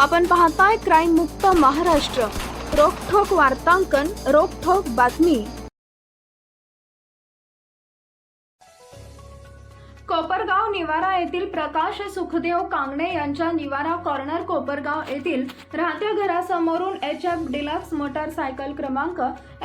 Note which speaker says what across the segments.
Speaker 1: आपण पाहताय क्राईम मुक्त महाराष्ट्र. रोखोक वार्तांकन रोखोक बातमी. कोपरगाव निवारा येथील प्रकाश सुखदेव कांगणे यांच्या निवारा कॉर्नर कोपरगाव येथील राहत्या घरासमोरून एच एफ डिलक्स मोटारसायकल क्रमांक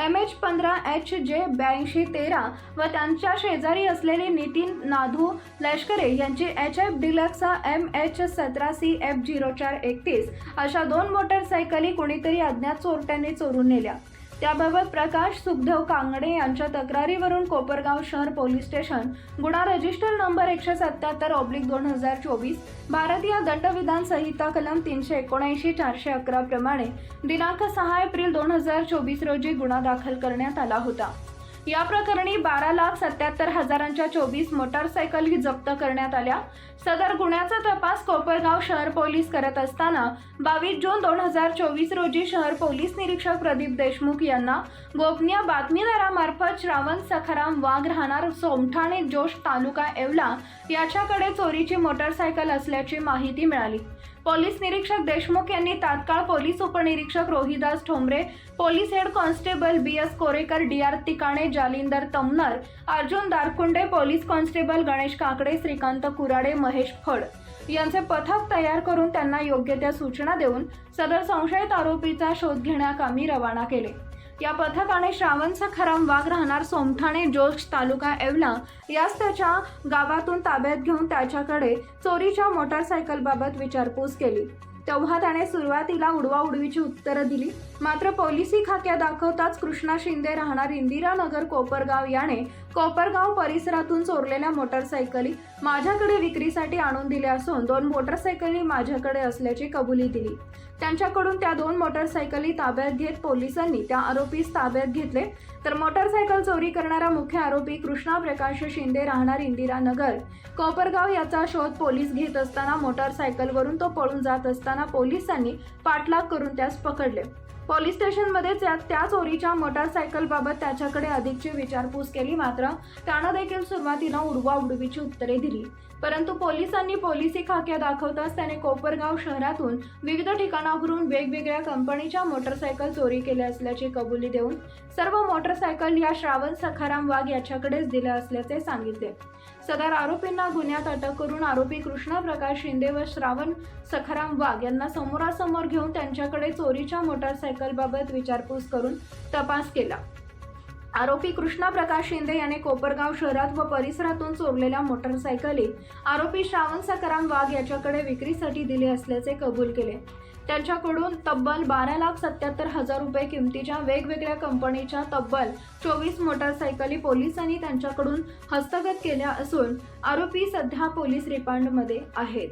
Speaker 1: एम एच पंधरा एच जे ब्याऐंशी तेरा व त्यांच्या शेजारी असलेले नितीन नाधू लष्करे यांची H F Deluxe M H सतरा सी एफ झिरो चार एकतीस अशा दोन मोटारसायकली कोणीतरी अज्ञात चोरट्यांनी चोरून नेल्या. त्याबाबत प्रकाश सुखदेव कांगडे यांच्या तक्रारीवरून कोपरगाव शहर पोलीस स्टेशन गुन्हा रजिस्टर नंबर एकशे सत्याहत्तर ऑब्लिक दोन हजार चोवीस भारतीय दंडविधान संहिता कलम तीनशे एकोणऐंशी चारशे अकरा प्रमाणे दिनांक सहा एप्रिल दोन हजार चोवीस रोजी गुन्हा दाखल करण्यात आला होता. या प्रकरणी बारा लाख सत्याहत्तर हजारांच्या चोवीस मोटारसायकली जप्त करण्यात आल्या. सदर गुन्ह्याचा तपास कोपरगाव शहर पोलीस करत असताना बावीस जून दोन हजार चोवीस रोजी शहर पोलीस निरीक्षक प्रदीप देशमुख यांना गोपनीय बातमीदारामार्फत श्रावण सखाराम वाघ राहणार सोमठाणे जोश तालुका येवला याच्याकडे चोरीची मोटारसायकल असल्याची माहिती मिळाली. पोलीस निरीक्षक देशमुख यांनी तात्काळ पोलीस उपनिरीक्षक Rohidas Thombare police head constable B S Korekar D R Tikane Jalindar Tamnar Arjun Darkunde police constable Ganesh Kakade Shrikant Kurade Mahesh Phad यांचे पथक तयार करून त्यांना योग्य त्या सूचना देऊन सदर संशयित आरोपीचा शोध घेण्याकामी रवाना केले. या पथकाने श्रावणचा खराम वाघ राहणार सोमठाणे जोश तालुका येवला यास त्याच्या गावातून ताब्यात घेऊन त्याच्याकडे चोरीच्या मोटारसायकलबाबत विचारपूस केली. तेव्हा त्याने सुरुवातीला उडवाउडवीची उत्तरं दिली. मात्र पोलिसी खाक्या दाखवताच कृष्णा शिंदे राहणार इंदिरानगर कोपरगाव याने कोपरगाव परिसरातून चोरलेल्या मोटारसायकली माझ्याकडे विक्रीसाठी आणून दिल्या असून दोन मोटारसायकली माझ्याकडे असल्याची कबुली दिली. त्यांच्याकडून त्या दोन मोटारसायकली ताब्यात घेत पोलिसांनी त्या आरोपीस ताब्यात घेतले. तर मोटारसायकल चोरी करणारा मुख्य आरोपी कृष्णा प्रकाश शिंदे राहणार इंदिरानगर कोपरगाव याचा शोध पोलीस घेत असताना मोटारसायकलवरून तो पळून जात असताना पोलिसांनी पाठलाग करून त्यास पकडले. पोलीस स्टेशनमध्ये त्या त्या चोरीच्या मोटारसायकलबाबत त्याच्याकडे अधिकची विचारपूस केली मात्र त्यानं देखील सुरुवातीला उडवा उडवीची उत्तरे दिली. परंतु पोलिसांनी पोलिसी खाक्या दाखवताच त्याने कोपरगाव शहरातून विविध ठिकाणावरून वेगवेगळ्या कंपनीच्या मोटरसायकल चोरी केल्या असल्याची कबुली देऊन सर्व मोटरसायकल या श्रावण सखाराम वाघ याच्याकडेच दिल्या असल्याचे सांगितले. सदर आरोपींना गुन्ह्यात अटक करून आरोपी कृष्णा प्रकाश शिंदे व श्रावण सखाराम वाघ यांना समोरासमोर घेऊन त्यांच्याकडे चोरीच्या मोटारसायकलबाबत विचारपूस करून तपास केला. आरोपी कृष्णा प्रकाश शिंदे याने कोपरगाव शहरात व परिसरातून चोरलेल्या मोटारसायकली आरोपी श्रावण सकाराम वाघ याच्याकडे विक्रीसाठी दिले असल्याचे कबूल केले. त्यांच्याकडून तब्बल बारा लाख सत्याहत्तर हजार रुपये किमतीच्या वेगवेगळ्या कंपनीच्या तब्बल चोवीस मोटारसायकली पोलिसांनी त्यांच्याकडून हस्तगत केल्या असून आरोपी सध्या पोलीस रिमांडमध्ये आहेत.